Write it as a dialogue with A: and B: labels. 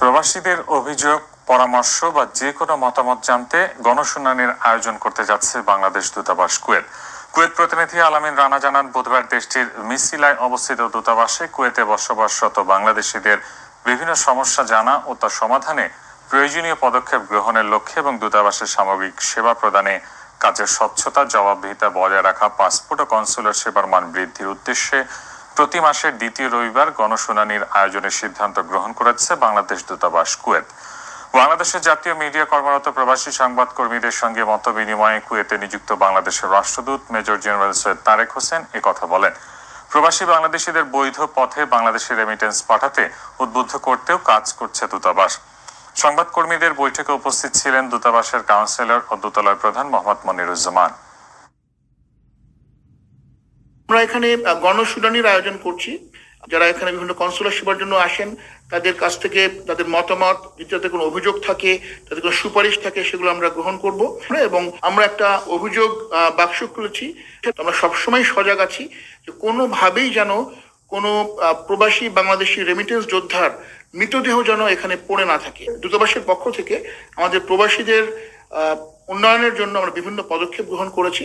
A: প্রবাসীদের অভিযোগ, পরামর্শ বা যে কোনো মতামত জানতে গণশুনানির আয়োজন করতে যাচ্ছে বাংলাদেশ দূতাবাস কুয়েত। কুয়েত প্রতিনিধি আলামিন রানা জানান, বুধবার দেশটির মিসিলায় অবস্থিত দূতাবাসে কুয়েতে বসবাসরত বাংলাদেশিদের বিভিন্ন সমস্যা জানা ও তা সমাধানে প্রয়োজনীয় পদক্ষেপ গ্রহণের লক্ষ্যে এবং দূতাবাসের সামগ্রিক সেবা প্রদানে কাজের স্বচ্ছতা, জবাবদিহিতা বজায় রাখা, পাসপোর্ট ও কনসুলার সেবার মান বৃদ্ধির উদ্দেশ্যে প্রতি মাসের দ্বিতীয় রবিবার গণশুনানির আয়োজনের সিদ্ধান্ত গ্রহণ করেছে বাংলাদেশ দূতাবাস, কুয়েত। বাংলাদেশের জাতীয় মিডিয়া কর্মরত প্রবাসী সংবাদ কর্মীদের সঙ্গে মত বিনিময়ে কুয়েতে নিযুক্ত বাংলাদেশের রাষ্ট্রদূত মেজর জেনারেল সৈয়দ তারেক হোসেন কথা বলেন। প্রবাসী বাংলাদেশিদের বৈধ পথে বাংলাদেশে রেমিটেন্স পাঠাতে উদ্বুদ্ধ করতেও কাজ করছে দূতাবাস। সংবাদ কর্মীদের বৈঠকে উপস্থিত ছিলেন দূতাবাসের কাউন্সিলর ও দূতালয় প্রধান মোহাম্মদ মনিরুজ্জামান।
B: আমরা এখানে গণশুনানির আয়োজন করছি। যারা এখানে বিভিন্ন কনসুলার সেবার জন্য আসেন, তাদের কাছ থেকে তাদের মতামত তাদের কোনো অভিযোগ থাকে, তাদের কোনো সুপারিশ থাকে, সেগুলো আমরা গ্রহণ করব। এবং আমরা একটা অভিযোগ বাক্স খুলেছি আমরা সবসময় সজাগ আছি যে কোনোভাবেই যেন কোনো প্রবাসী বাংলাদেশি রেমিটেন্স যোদ্ধার মৃতদেহ যেন এখানে পড়ে না থাকে। দূতাবাসের পক্ষ থেকে আমাদের প্রবাসীদের উন্নয়নের জন্য আমরা বিভিন্ন পদক্ষেপ গ্রহণ করেছি।